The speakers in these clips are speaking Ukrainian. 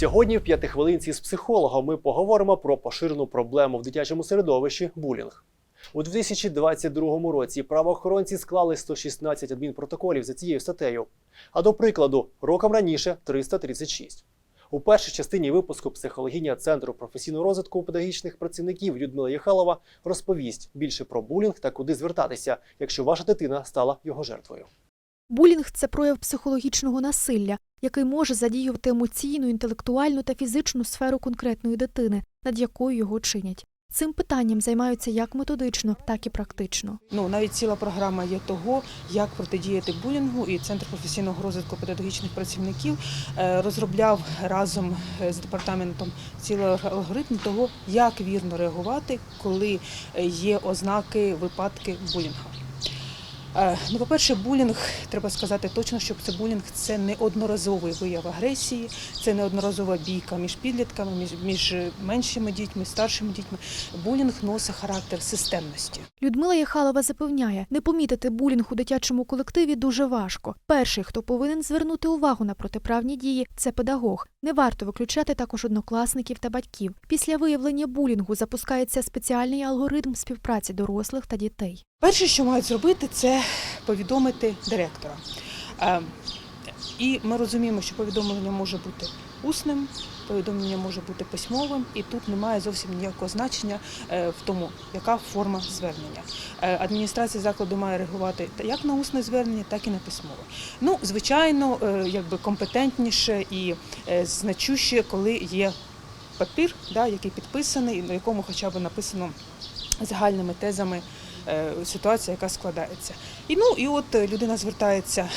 Сьогодні в п'ятихвилинці з психологом ми поговоримо про поширену проблему в дитячому середовищі булінг. У 2022 році правоохоронці склали 116 адмінпротоколів за цією статтею, а до прикладу, роком раніше 336. У першій частині випуску психологиня Центру професійного розвитку педагогічних працівників Людмила Єхалова розповість більше про булінг та куди звертатися, якщо ваша дитина стала його жертвою. Булінг це прояв психологічного насилля, який може задіювати емоційну, інтелектуальну та фізичну сферу конкретної дитини, над якою його чинять. Цим питанням займаються як методично, так і практично. Ну навіть ціла програма є того, як протидіяти булінгу, і центр професійного розвитку педагогічних працівників е, розробляв разом е, з департаментом цілий алгоритм того, як вірно реагувати, коли е, є ознаки випадки булінгу. Е, Ну, по-перше, булінг, треба сказати точно, що це булінг це не одноразовий вияв агресії, це не одноразова бійка між підлітками, між, між меншими дітьми, старшими дітьми. Булінг носить характер системності. Людмила Єхалова запевняє, не помітити булінг у дитячому колективі дуже важко. Перший, хто повинен звернути увагу на протиправні дії, це педагог. Не варто виключати також однокласників та батьків. Після виявлення булінгу запускається спеціальний алгоритм співпраці дорослих та дітей. Перше, що мають зробити, це повідомити директора. Е, І ми розуміємо, що повідомлення може бути усним, повідомлення може бути письмовим, і тут немає зовсім ніякого значення е, в тому, яка форма звернення. Е, Адміністрація закладу має реагувати як на усне звернення, так і на письмове. Ну, звичайно, якби компетентніше і значуще, коли є папір, да, який підписаний, на якому хоча б написано загальними тезами ситуація, яка складається. І ну і от е, людина звертається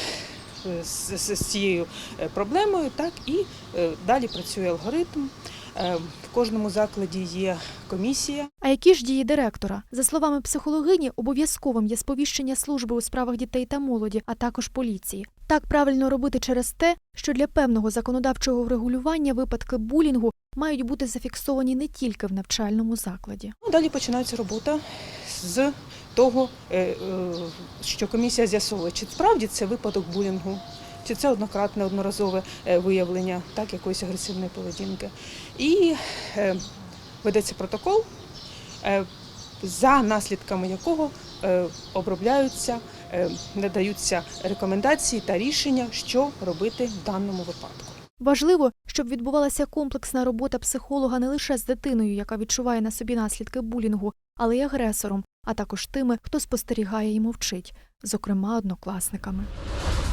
е, з, з, з цією е, проблемою, так і е, далі працює алгоритм. Е, В кожному закладі є комісія. А які ж дії директора? За словами психологині, обов'язковим є сповіщення служби у справах дітей та молоді, а також поліції. Так правильно робити через те, що для певного законодавчого врегулювання випадки булінгу мають бути зафіксовані не тільки в навчальному закладі. Ну, далі починається робота з того, е, е, що комісія з'ясовує, чи справді це випадок булінгу, чи це однократне одноразове е, виявлення так, якоїсь агресивної поведінки. І ведеться протокол, за наслідками якого обробляються, надаються рекомендації та рішення, що робити в даному випадку. Важливо, щоб відбувалася комплексна робота психолога не лише з дитиною, яка відчуває на собі наслідки булінгу, але й агресором, а також тими, хто спостерігає і мовчить, зокрема однокласниками.